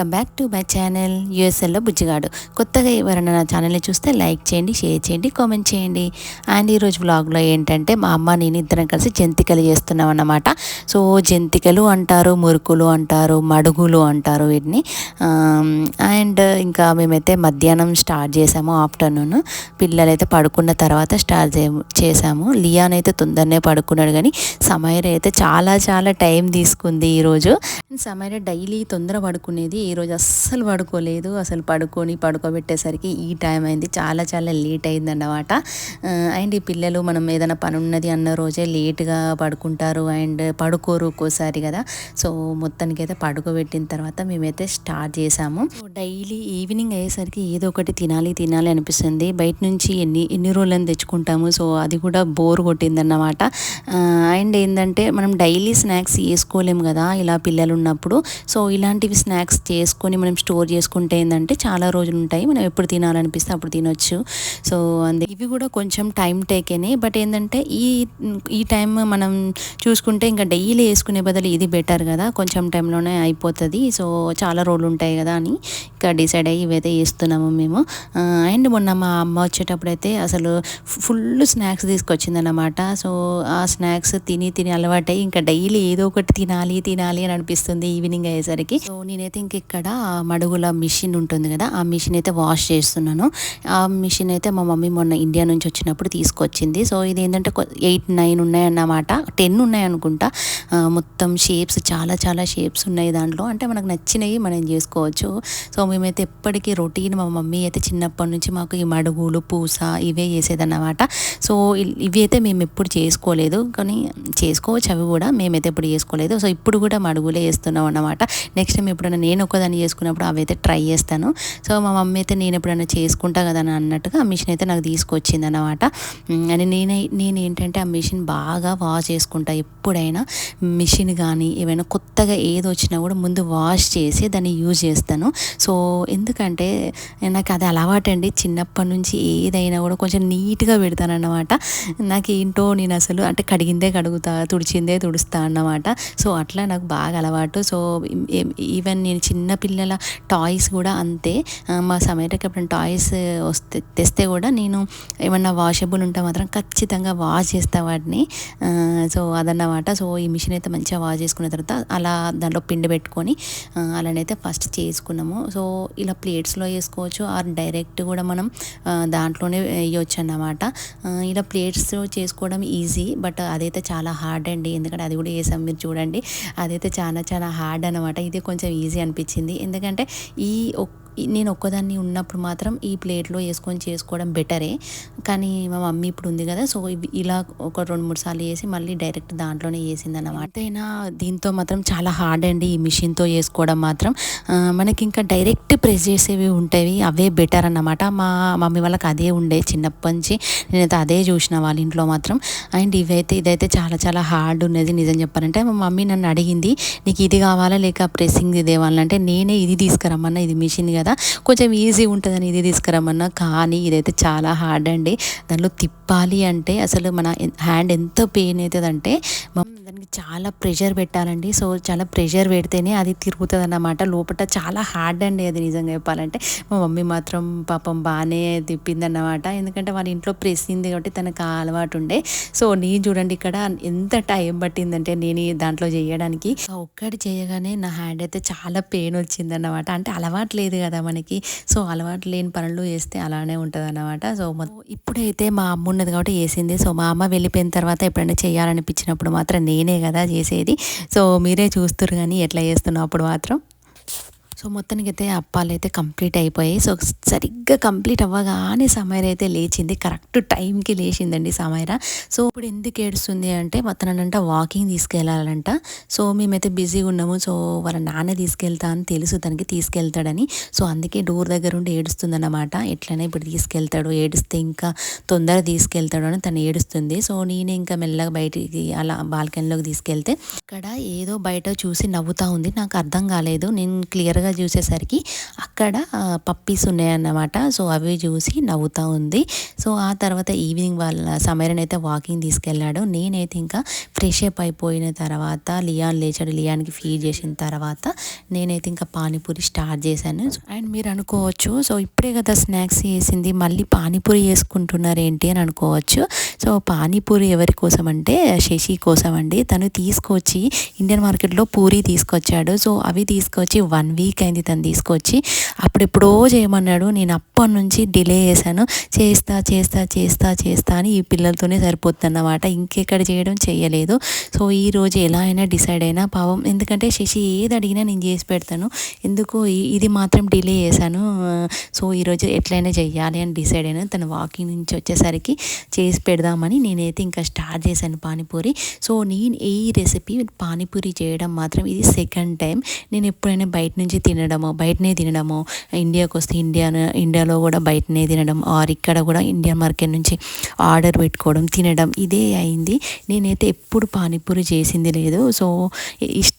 Welcome back to my channel యూఎస్ఎల్లో బుజ్జిగాడు. కొత్తగా ఎవరైనా నా ఛానల్ని చూస్తే లైక్ చేయండి షేర్ చేయండి కామెంట్ చేయండి. అండ్ ఈరోజు వ్లాగ్లో ఏంటంటే మా అమ్మ నేను ఇద్దరం కలిసి జంతికలు చేస్తున్నాం అన్నమాట సో జంతికలు అంటారు మురుకులు అంటారు మడుగులు అంటారు వీటిని. అండ్ ఇంకా మేమైతే మధ్యాహ్నం స్టార్ట్ చేసాము ఆఫ్టర్నూన్. పిల్లలైతే పడుకున్న తర్వాత స్టార్ట్ చేసాము. లియాన్ అయితే తొందరనే పడుకున్నాడు కానీ సమయర్ అయితే చాలా చాలా టైం తీసుకుంది ఈరోజు. సమయర్ డైలీ తొందర పడుకునేది ఈరోజు అస్సలు పడుకోలేదు. అసలు పడుకొని పడుకోబెట్టేసరికి ఈ టైం అయింది. చాలా చాలా లేట్ అయింది అన్నమాట అండ్ ఈ పిల్లలు మనం ఏదైనా పని ఉన్నది అన్న రోజే లేట్గా పడుకుంటారు అండ్ పడుకోరు ఒక్కోసారి కదా. సో మొత్తానికి అయితే పడుకోబెట్టిన తర్వాత మేమైతే స్టార్ట్ చేసాము. డైలీ ఈవినింగ్ అయ్యేసరికి ఏదో ఒకటి తినాలి తినాలి అనిపిస్తుంది. బయట నుంచి ఎన్ని ఎన్ని రోజులని తెచ్చుకుంటాము. సో అది కూడా బోర్ కొట్టిందన్నమాట. అండ్ ఏంటంటే మనం డైలీ స్నాక్స్ వేసుకోలేము కదా ఇలా పిల్లలు ఉన్నప్పుడు. సో ఇలాంటివి స్నాక్స్ చేసుకొని మనం స్టోర్ చేసుకుంటే ఏంటంటే చాలా రోజులు ఉంటాయి మనం ఎప్పుడు తినాలనిపిస్తే అప్పుడు తినొచ్చు. సో అందు ఇవి కూడా కొంచెం టైం టేకేనే. బట్ ఏంటంటే ఈ ఈ టైం మనం చూసుకుంటే ఇంకా డైలీ వేసుకునే బదులు ఇది బెటర్ కదా. కొంచెం టైంలోనే అయిపోతుంది. సో చాలా రోజులు ఉంటాయి కదా అని ఇంకా డిసైడ్ అయ్యి ఇవైతే వేస్తున్నాము మేము. అండ్ మొన్న మా అమ్మ వచ్చేటప్పుడు అయితే అసలు ఫుల్ స్నాక్స్ తీసుకొచ్చిందన్నమాట. సో ఆ స్నాక్స్ తిని తిని అలవాటై ఇంకా డైలీ ఏదో ఒకటి తినాలి తినాలి అని అనిపిస్తుంది ఈవినింగ్ అయ్యేసరికి. సో నేనైతే ఇంక ఇక్కడ మడుగుల మిషన్ ఉంటుంది కదా ఆ మిషన్ అయితే వాష్ చేస్తున్నాను. ఆ మిషన్ అయితే మా మమ్మీ మొన్న ఇండియా నుంచి వచ్చినప్పుడు తీసుకొచ్చింది. సో ఇది ఏంటంటే ఎయిట్ నైన్ ఉన్నాయన్నమాట. టెన్ ఉన్నాయి అనుకుంటా మొత్తం షేప్స్ చాలా చాలా షేప్స్ ఉన్నాయి దాంట్లో. అంటే మనకు నచ్చినవి మనం చేసుకోవచ్చు. సో మేమైతే ఎప్పటికీ రొటీన్ మా మమ్మీ అయితే చిన్నప్పటి నుంచి మాకు ఈ మడుగులు పూస ఇవే చేసేదన్నమాట. సో ఇవి అయితే మేము ఎప్పుడు చేసుకోలేదు. కానీ చేసుకోవచ్చు అవి కూడా. మేమైతే ఎప్పుడు చేసుకోలేదు. సో ఇప్పుడు కూడా మడుగులే వేస్తున్నాం అన్నమాట నెక్స్ట్ టైం ఎప్పుడైనా నేను ఒక ఒకదాన్ని చేసుకున్నప్పుడు అవి అయితే ట్రై చేస్తాను. సో మా మమ్మీ అయితే నేను ఎప్పుడైనా చేసుకుంటా కదా అని అన్నట్టుగా ఆ మిషన్ అయితే నాకు తీసుకొచ్చింది అనమాట అని నేనే నేను ఏంటంటే ఆ మిషన్ బాగా వాష్ చేసుకుంటా. ఎప్పుడైనా మిషన్ కానీ ఏమైనా కొత్తగా ఏది వచ్చినా కూడా ముందు వాష్ చేసి దాన్ని యూజ్ చేస్తాను. సో ఎందుకంటే నాకు అది అలవాటండి. చిన్నప్పటి నుంచి ఏదైనా కూడా కొంచెం నీట్గా పెడతాను అన్నమాట. నాకు ఏంటో నేను అసలు అంటే కడిగిందే కడుగుతా తుడిచిందే తుడుస్తా అన్నమాట. సో అట్లా నాకు బాగా అలవాటు. సో ఈవెన్ నేను చిన్న పిల్లల టాయ్స్ కూడా అంతే. మా సమయటకి ఎప్పుడైనా టాయ్స్ వస్తే తెస్తే కూడా నేను ఏమన్నా వాషబుల్ ఉంటే మాత్రం ఖచ్చితంగా వాష్ చేస్తా వాటిని. సో అదన్నమాట. సో ఈ మిషన్ అయితే మంచిగా వాష్ చేసుకున్న తర్వాత అలా దాంట్లో పిండి పెట్టుకొని అలానైతే ఫస్ట్ చేసుకున్నాము. సో ఇలా ప్లేట్స్లో వేసుకోవచ్చు ఆర్ డైరెక్ట్ కూడా మనం దాంట్లోనే వేయవచ్చు అన్నమాట. ఇలా ప్లేట్స్ చేసుకోవడం ఈజీ బట్ అదైతే చాలా హార్డ్ అండి. ఎందుకంటే అది కూడా వేసాం మీరు చూడండి. అదైతే చాలా చాలా హార్డ్ అనమాట ఇది కొంచెం ఈజీ అనిపించింది. వచ్చింది ఎందుకంటే ఈ నేను ఒక్కదాన్ని ఉన్నప్పుడు మాత్రం ఈ ప్లేట్లో వేసుకొని చేసుకోవడం బెటరే. కానీ మా మమ్మీ ఇప్పుడు ఉంది కదా సో ఇలా ఒక రెండు మూడు సార్లు వేసి మళ్ళీ డైరెక్ట్ దాంట్లోనే వేసింది అన్నమాట అయినా దీంతో మాత్రం చాలా హార్డ్ అండి ఈ మిషన్తో వేసుకోవడం మాత్రం. మనకి ఇంకా డైరెక్ట్ ప్రెస్ చేసేవి ఉంటాయి అవే బెటర్ అన్నమాట. మా మమ్మీ వాళ్ళకి అదే ఉండే చిన్నప్పటి నుంచి. నేనైతే అదే చూసిన వాళ్ళ ఇంట్లో మాత్రం. అండ్ ఇవైతే ఇదైతే చాలా చాలా హార్డ్ ఉన్నది నిజం చెప్పాలంటే. మా మమ్మీ నన్ను అడిగింది నీకు ఇది కావాలా? లేక ప్రెస్సింగ్ ఇదేవాలంటే నేనే ఇది తీసుకురమ్మన్నా ఇది మిషన్ కదా? కొంచెం ఈజీ ఉంటుందని ఇది తీసుకురమ్మన్నా. కానీ ఇదైతే చాలా హార్డ్ అండి. దానిలో తిప్పాలి అంటే అసలు మన హ్యాండ్ ఎంత పెయిన్ అవుతుందంటే దానికి చాలా ప్రెషర్ పెట్టాలండి. సో చాలా ప్రెషర్ పెడితేనే అది తిరుగుతుంది అన్నమాట లోపల చాలా హార్డ్ అండి అది నిజంగా చెప్పాలంటే. మా మమ్మీ మాత్రం పాపం బాగానే తిప్పింది అన్నమాట ఎందుకంటే వాళ్ళ ఇంట్లో ప్రెసింది కాబట్టి తనకు అలవాటు ఉండే సో నేను చూడండి ఇక్కడ ఎంత టైం పట్టిందంటే నేను దాంట్లో చేయడానికి. ఒక్కటి చేయగానే నా హ్యాండ్ అయితే చాలా పెయిన్ వచ్చిందన్నమాట. అంటే అలవాటు లేదు కదా. కదా మనకి. సో అలవాటు లేని పనులు చేస్తే అలానే ఉంటుంది అనమాట సో ఇప్పుడైతే మా అమ్మ ఉన్నది కాబట్టి వేసింది సో మా అమ్మ వెళ్ళిపోయిన తర్వాత ఎప్పుడైనా చేయాలనిపించినప్పుడు మాత్రం నేనే కదా చేసేది. సో మీరే చూస్తారు కానీ ఎట్లా చేస్తున్నప్పుడు అప్పుడు మాత్రం? సో మొత్తానికి అయితే అప్పాలు అయితే కంప్లీట్ అయిపోయాయి. సో సరిగ్గా కంప్లీట్ అవ్వగానే సమైర అయితే లేచింది. కరెక్ట్ టైంకి లేచిందండి సమైర సో ఇప్పుడు ఎందుకు ఏడుస్తుంది అంటే మొత్తానంట వాకింగ్ తీసుకెళ్ళాలంట సో మేమైతే బిజీగా ఉన్నాము. సో వాళ్ళ నాన్న తీసుకెళ్తా అని తెలుసు. తనకి తీసుకెళ్తాడని. సో అందుకే డోర్ దగ్గర ఉండి ఏడుస్తుందన్నమాట. ఎట్లనే ఇప్పుడు తీసుకెళ్తాడు. ఏడిస్తే ఇంకా తొందర తీసుకెళ్తాడు అని తను ఏడుస్తుంది. సో నేను ఇంకా మెల్లగా బయటికి అలా బాల్కనీలోకి తీసుకెళ్తే ఇక్కడ ఏదో బయట చూసి నవ్వుతా ఉంది. నాకు అర్థం కాలేదు. నేను క్లియర్గా తీరా చూసేసరికి అక్కడ పప్పీస్ ఉన్నాయన్నమాట. సో అవి చూసి నవ్వుతూ ఉంది. సో ఆ తర్వాత ఈవినింగ్ వాళ్ళ సమయరని అయితే వాకింగ్ తీసుకెళ్ళాడు. నేనైతే ఇంకా ఫ్రెష్ అప్ అయిపోయిన తర్వాత లియాన్ లేచాడు. లియాన్కి ఫీడ్ చేసిన తర్వాత నేనైతే ఇంకా పానీపూరి స్టార్ట్ చేశాను. అండ్ మీరు అనుకోవచ్చు సో ఇప్పుడే కదా స్నాక్స్ చేసింది. మళ్ళీ పానీపూరి చేసుకుంటున్నారు ఏంటి అని అనుకోవచ్చు. సో పానీపూరి ఎవరి కోసం అంటే శశి కోసం అండి. తను తీసుకొచ్చి ఇండియన్ మార్కెట్లో పూరి తీసుకొచ్చాడు. సో అవి తీసుకొచ్చి వన్ వీక్ అయింది తను తీసుకొచ్చి. అప్పుడెప్పుడో చేయమన్నాడు. నేను అప్పటి నుంచి డిలే చేశాను. చేస్తా చేస్తా చేస్తా చేస్తా అని ఈ పిల్లలతోనే సరిపోతుంది అన్నమాట ఇంకెక్కడ చేయడం చేయలేదు సో ఈ రోజు ఎలా అయినా డిసైడ్ అయినా పాపం. ఎందుకంటే శశి ఏది అడిగినా నేను చేసి పెడతాను. ఎందుకు ఇది మాత్రం డిలే చేశాను. సో ఈరోజు ఎట్లయినా చెయ్యాలి అని డిసైడ్ అయినా తను వాకింగ్ నుంచి వచ్చేసరికి చేసి పెడదామని నేనైతే ఇంకా స్టార్ట్ చేశాను పానీపూరి. సో నేను ఈ రెసిపీ పానీపూరి చేయడం మాత్రం ఇది సెకండ్ టైం. నేను ఎప్పుడైనా బయట నుంచి తినడము బయటనే తినడము ఇండియాకి వస్తే ఇండియా ఇండియాలో కూడా బయటనే తినడం ఆర్ ఇక్కడ కూడా ఇండియా మార్కెట్ నుంచి ఆర్డర్ పెట్టుకోవడం తినడం ఇదే అయింది. నేనైతే ఎప్పుడు పానీపూరి చేసింది లేదు. సో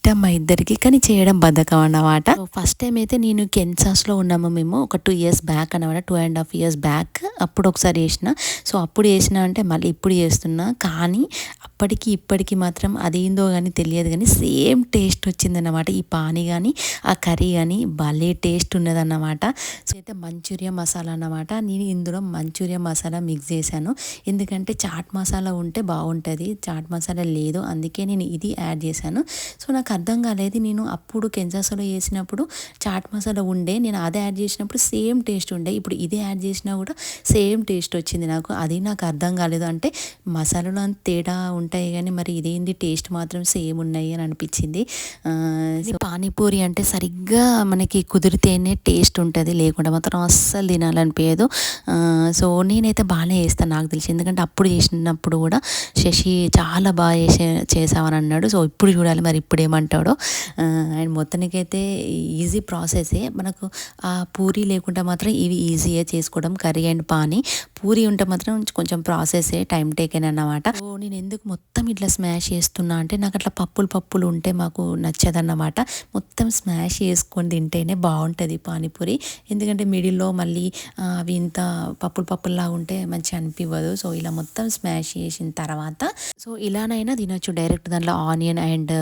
ఇష్టం మా ఇద్దరికి? కానీ చేయడం బద్ధకం అన్నమాట. ఫస్ట్ టైం అయితే నేను కెన్సాస్లో ఉన్నాము మేము. ఒక టూ ఇయర్స్ బ్యాక్ అన్నమాట. Two and half years back అప్పుడు ఒకసారి చేసిన. సో అప్పుడు చేసిన అంటే మళ్ళీ ఇప్పుడు చేస్తున్నా. కానీ అప్పటికి ఇప్పటికి మాత్రం అదేందో కానీ తెలియదు కానీ సేమ్ టేస్ట్ వచ్చిందన్నమాట ఈ పానీ కానీ ఆ కర్రీ కానీ భలే టేస్ట్ ఉన్నదన్నమాట. సో అయితే మంచూరియా మసాలా అన్నమాట. నేను ఇందులో మంచూరియా మసాలా మిక్స్ చేశాను. ఎందుకంటే చాట్ మసాలా ఉంటే బాగుంటుంది. చాట్ మసాలా లేదు. అందుకే నేను ఇది యాడ్ చేశాను. సో నాకు అర్థం కాలేదు. నేను అప్పుడు కెన్సాస్లో చేసినప్పుడు చాట్ మసాలా ఉండే నేను అదే యాడ్ చేసినప్పుడు సేమ్ టేస్ట్ ఉండే. ఇప్పుడు ఇది యాడ్ చేసినా కూడా సేమ్ టేస్ట్ వచ్చింది నాకు. అది నాకు అర్థం కాలేదు. అంటే మసాలాలో అంత తేడా ఉంటాయి కానీ మరి ఇదేంది? టేస్ట్ మాత్రం సేమ్ ఉన్నాయి అని అనిపించింది. పానీపూరి అంటే సరిగ్గా మనకి కుదిరితేనే టేస్ట్ ఉంటుంది. లేకుండా మాత్రం అస్సలు తినాలనిపించదు. సో నేనైతే బాగానే చేస్తాను నాకు తెలిసి. ఎందుకంటే అప్పుడు చేసినప్పుడు కూడా శశి చాలా బాగా చేసే చేసామని అన్నాడు. సో ఇప్పుడు చూడాలి. మరి ఇప్పుడు ఏమంటాడో అండ్ మొత్తానికైతే ఈజీ ప్రాసెసే. మనకు ఆ పూరి లేకుండా మాత్రం ఇవి ఈజీగా చేసుకోవడం కర్రీ అండ్ పానీ. పూరి ఉంటే మాత్రం కొంచెం ప్రాసెసే టైం టేకెన్ అన్నమాట. సో నేను ఎందుకు మొత్తం ఇట్లా స్మాష్ చేస్తున్నా అంటే నాకు అట్లా పప్పులు పప్పులు ఉంటే మాకు నచ్చదన్నమాట. మొత్తం స్మాష్ చేసుకొని తింటేనే బాగుంటుంది పానీపూరి. ఎందుకంటే మిడిల్లో మళ్ళీ అవి ఇంత పప్పులు పప్పుల్లా ఉంటే మంచిగా అనిపించదు సో ఇలా మొత్తం స్మాష్ చేసిన తర్వాత సో ఇలానైనా తినొచ్చు. డైరెక్ట్ దాంట్లో ఆనియన్ అండ్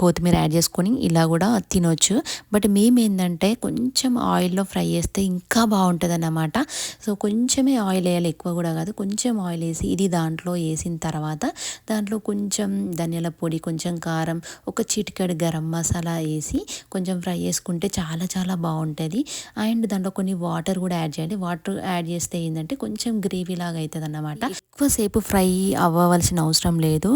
కొత్తిమీర యాడ్ చేసుకొని ఇలా కూడా తినొచ్చు. బట్ మేము ఏంటంటే కొంచెం ఆయిల్లో ఫ్రై చేస్తే ఇంకా బాగుంటుంది అన్నమాట సో కొంచెమే ఆయిల్ వేయాలి ఎక్కువ కూడా కాదు. కొంచెం ఆయిల్ వేసి ఇది దాంట్లో వేసిన తర్వాత దాంట్లో కొంచెం ధనియాల పొడి కొంచెం కారం ఒక చిటికెడు గరం మసాలా వేసి కొంచెం ఫ్రై చేసుకుంటే చాలా చాలా బాగుంటుంది. అండ్ దాంట్లో కొన్ని వాటర్ కూడా యాడ్ చేయాలి వాటర్ యాడ్ చేస్తే ఏంటంటే కొంచెం గ్రేవీ లాగా అవుతుంది అన్నమాట ఎక్కువసేపు ఫ్రై అవ్వవలసిన అవసరం లేదు.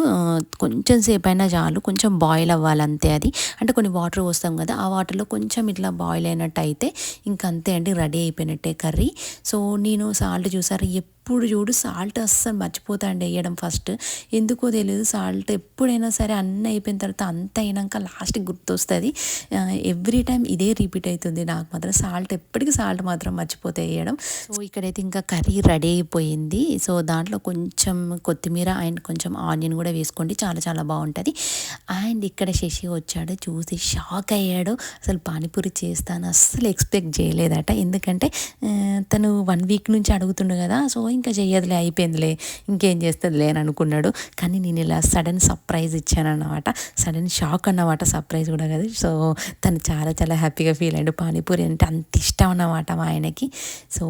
కొంచెం సేపు అయినా చాలు. కొంచెం బాయిల్ అవ్వాలి అంతే అది. అంటే కొన్ని వాటర్ పోస్తాం కదా ఆ వాటర్లో కొంచెం ఇట్లా బాయిల్ అయినట్టు అయితే ఇంకంతే అండి రెడీ అయిపోయినట్టే కర్రీ. సో నేను సాల్ట్ చూసారు ఇప్పుడు చూడు సాల్ట్ అస్సలు మర్చిపోతాండి వేయడం ఫస్ట్ ఎందుకో తెలియదు సాల్ట్ ఎప్పుడైనా సరే అన్నీ అయిపోయిన తర్వాత అంత అయినాక లాస్ట్కి గుర్తొస్తుంది. ఎవ్రీ టైం ఇదే రిపీట్ అవుతుంది నాకు మాత్రం. సాల్ట్ ఎప్పటికీ సాల్ట్ మాత్రం మర్చిపోతే వేయడం. సో ఇక్కడైతే ఇంకా కర్రీ రెడీ అయిపోయింది. సో దాంట్లో కొంచెం కొత్తిమీర అండ్ కొంచెం ఆనియన్ కూడా వేసుకోండి. చాలా చాలా బాగుంటుంది. అండ్ ఇక్కడ శశి వచ్చాడు. చూసి షాక్ అయ్యాడు. అసలు పానీపూరి చేస్తాను. అస్సలు ఎక్స్పెక్ట్ చేయలేదట. ఎందుకంటే తను వన్ వీక్ నుంచి అడుగుతుండు కదా. సో ఇంకా చెయ్యదులే అయిపోయిందిలే ఇంకేం చేస్తుందిలే అని అనుకున్నాడు. కానీ నేను ఇలా సడన్ సర్ప్రైజ్ ఇచ్చాను అన్నమాట సడన్ షాక్ అన్నమాట సర్ప్రైజ్ కూడా కదా. సో తను చాలా చాలా హ్యాపీగా ఫీల్ అయ్యాడు. పానీపూరి అంటే అంత ఇష్టం అన్నమాట మా ఆయనకి. సో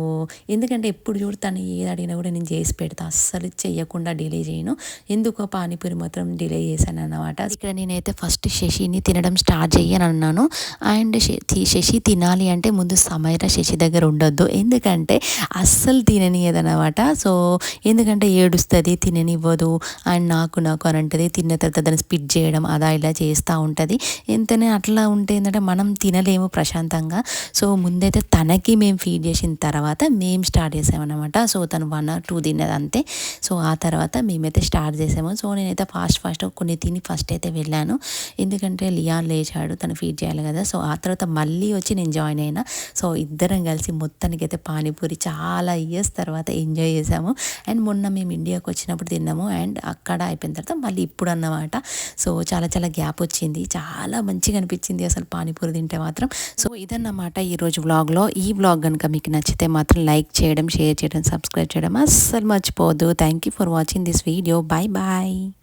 ఎందుకంటే ఎప్పుడు చూడు తను ఏది అడిగినా కూడా నేను చేసి పెడతా. అస్సలు చేయకుండా డిలే చేయను. ఎందుకో పానీపూరి మాత్రం డిలే చేశాను అన్నమాట ఇక్కడ నేనైతే ఫస్ట్ శశిని తినడం స్టార్ట్ చేయను అన్నాను అండ్ శశి తినాలి అంటే ముందు సమయర శశి దగ్గర ఉండొద్దు. ఎందుకంటే అస్సలు అనమాట. సో ఎందుకంటే ఏడుస్తుంది తిననివ్వదు అండ్ నాకు నాకు అని అంటది. తిన్న తర్వాత దాన్ని స్పిట్ చేయడం అదా ఇలా చేస్తూ ఉంటుంది. ఎంతనే అట్లా ఉంటే ఏంటంటే మనం తినలేము ప్రశాంతంగా. సో ముందైతే తనకి మేము ఫీడ్ చేసిన తర్వాత మేము స్టార్ట్ చేసామన్నమాట. సో తను వన్ ఆర్ టూ తిన్నది అంతే. సో ఆ తర్వాత మేమైతే స్టార్ట్ చేసాము. సో నేనైతే ఫాస్ట్ ఫాస్ట్ కొన్ని తిని ఫస్ట్ అయితే వెళ్ళాను. ఎందుకంటే లియాన్ లేచాడు తను ఫీడ్ చేయాలి కదా. సో ఆ తర్వాత మళ్ళీ వచ్చి నేను జాయిన్ అయినా. సో ఇద్దరం కలిసి మొత్తానికి అయితే పానీపూరి చాలా ఇయర్స్ తర్వాత ఎంజాయ్ ఎంజాయ్ చేసాము అండ్ మొన్న మేము ఇండియాకి వచ్చినప్పుడు తిన్నాము. అండ్ అక్కడ అయిపోయిన తర్వాత మళ్ళీ ఇప్పుడు అన్నమాట. సో చాలా చాలా గ్యాప్ వచ్చింది. చాలా మంచిగా అనిపించింది అసలు పానీపూరి తింటే మాత్రం. సో ఇదన్నమాట ఈరోజు వ్లాగ్లో. ఈ వ్లాగ్ కనుక మీకు నచ్చితే మాత్రం లైక్ చేయడం షేర్ చేయడం సబ్స్క్రైబ్ చేయడం అస్సలు మర్చిపోవద్దు. Thank you for watching this video bye bye